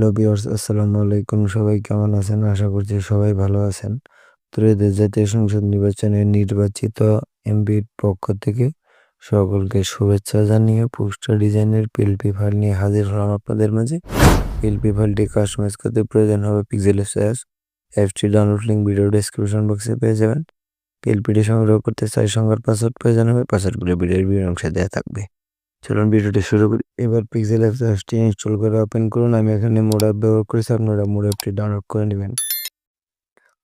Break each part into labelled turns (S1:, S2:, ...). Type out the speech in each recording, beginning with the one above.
S1: Hello বিয়ার্স আসসালামু আলাইকুম। সবাই কেমন আছেন? আশা করছি সবাই ভালো আছেন। ত্রয়োদশ জাতীয় সংসদ নির্বাচনে নির্বাচিত এমপির পক্ষ থেকে সকলকে শুভেচ্ছা জানিয়ে পোস্টার ডিজাইনের পিএলপি ফাইল নিয়ে হাজির হলাম আপনাদের মাঝে। পিএলপি ফাইলটি কাস্টমাইজ করতে প্রয়োজন হবে পিক্সেল এসএস অ্যাপসটি ডাউনলোড লিঙ্ক ভিডিও ডেসক্রিপশন বক্সে পেয়ে যাবেন। পিএলপিটি সংগ্রহ করতে চাই সংখ্যার পাসওয়ার্ড প্রয়োজন হবে, পাসওয়ার্ডগুলো ভিডিওর বিভিন্ন অংশে দেওয়া থাকবে। চলুন ভিডিওটি শুরু করি। এবার পিক্সেল অ্যাপস অ্যাপসটি ইনস্টল করে ওপেন করুন। আমি এখানে মোড অ্যাপ ব্যবহার করেছি। আপনারা মোড অ্যাপটি ডাউনলোড করে নেবেন।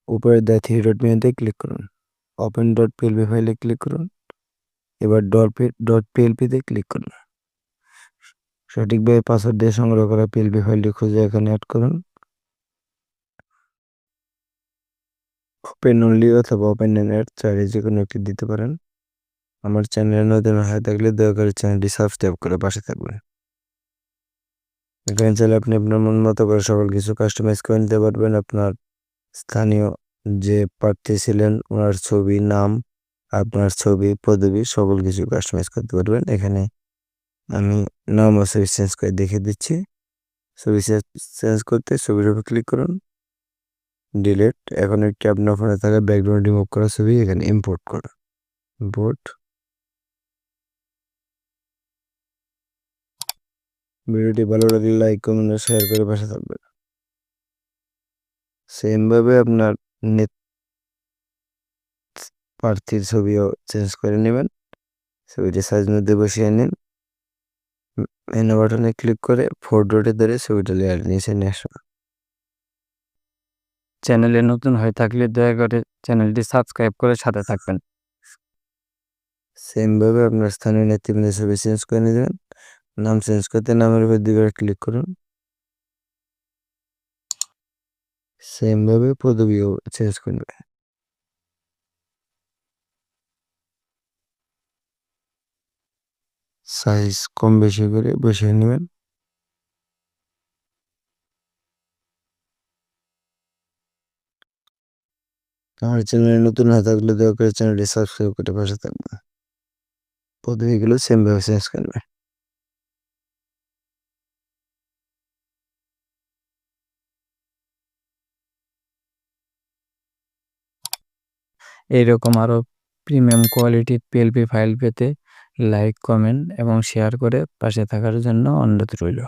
S1: উপরে দ্য থ্রি ডট মেনুতে ক্লিক করুন। ওপেন ডট পিএলপি ফাইলে ক্লিক করুন। এবার ডট ডট পিএলপিতে ক্লিক করুন। সঠিকভাবে পাসওয়ার্ড দিয়ে সংগ্রহ করা পিএলপি ফাইলটি খুঁজে এখানে অ্যাড করুন। ওপেন অনলি অথবা ওপেন এন অ্যাড চাইলে যে কোনো একটি দিতে পারেন। আমার চ্যানেলে নতুন হয়ে থাকলে দয়া করে চ্যানেলটি সাবস্ক্রাইব করে পাশে থাকবেন। এখানে চাইলে আপনি আপনার মন মতো করে সকল কিছু কাস্টমাইজ করে নিতে পারবেন। আপনার স্থানীয় যে প্রার্থী ছিলেন, ওনার ছবি, নাম, আপনার ছবি, পদবি, সকল কিছু কাস্টমাইজ করতে পারবেন। এখানে আমি নাম ও ছবি চেঞ্জ করে দেখে দিচ্ছি। ছবি চেঞ্জ করতে ছবির উপর ক্লিক করুন। ডিলেট এখন একটি আপনার ফোনে থাকা ব্যাকগ্রাউন্ড রিমুভ করা ছবি, এখানে ইম্পোর্ট করুন। ইম্পোর্ট ভিডিওটি ভালো লাগলে লাইক, কমেন্ট শেয়ার করে পাশে থাকবেন। সেমভাবে আপনার নেট প্রার্থীর ছবিও চেঞ্জ করে নেবেন। ছবিটি সাইজ মধ্যে বসিয়ে নিন। মেনু বাটনে ক্লিক করে ফোর ধরে ছবিটা লেয়ার নিচে নিয়ে আসুন। চ্যানেলে নতুন হয়ে থাকলে দয়া করে চ্যানেলটি সাবস্ক্রাইব করে সাথে থাকবেন। সেমভাবে আপনার স্থানীয় নেতৃবৃন্দের ছবি চেঞ্জ করে নেবেন। নাম চেঞ্জ করতে নামের উপর দুইবার ক্লিক করুন। সেম ভাবে পদবিও চেঞ্জ করবে। সাইজ কম বেশি করে বসিয়ে নেবেন। আমার চ্যানেলে নতুন না থাকলে দয়া করে চ্যানেলটি সাবস্ক্রাইব করে পাশে থাকবে পদবিগুলো সেম ভাবে চেঞ্জ করবে। এইরকম আরও প্রিমিয়াম কোয়ালিটির পিএলপি ফাইল পেতে লাইক কমেন্ট এবং শেয়ার করে পাশে থাকার জন্য অনুরোধ রইল।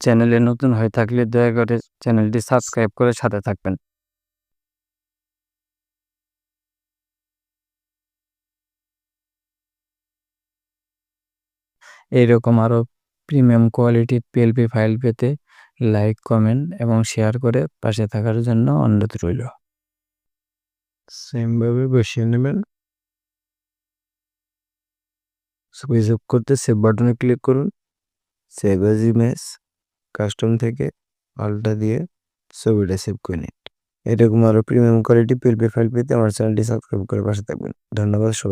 S1: চ্যানেলে নতুন হয়ে থাকলে দয়া করে চ্যানেলটি সাবস্ক্রাইব করে সাথে থাকবেন। এইরকম আরও প্রিমিয়াম কোয়ালিটির পিএলপি ফাইল পেতে লাইক কমেন্ট এবং শেয়ার করে পাশে থাকার জন্য অনুরোধ রইল। সেমভাবে বসিয়ে নেবেন। ছবি সেভ করতে সেভ বাটনে ক্লিক করুন। সেভ এজ ইমেজ কাস্টম থেকে পাল্টা দিয়ে ছবিটা সেভ করে নিন। এরকম আরও প্রিমিয়াম কোয়ালিটি পিএলপি ফাইল পেতে আমার চ্যানেলটি সাবস্ক্রাইব করে পাশে থাকবেন। ধন্যবাদ সবাই।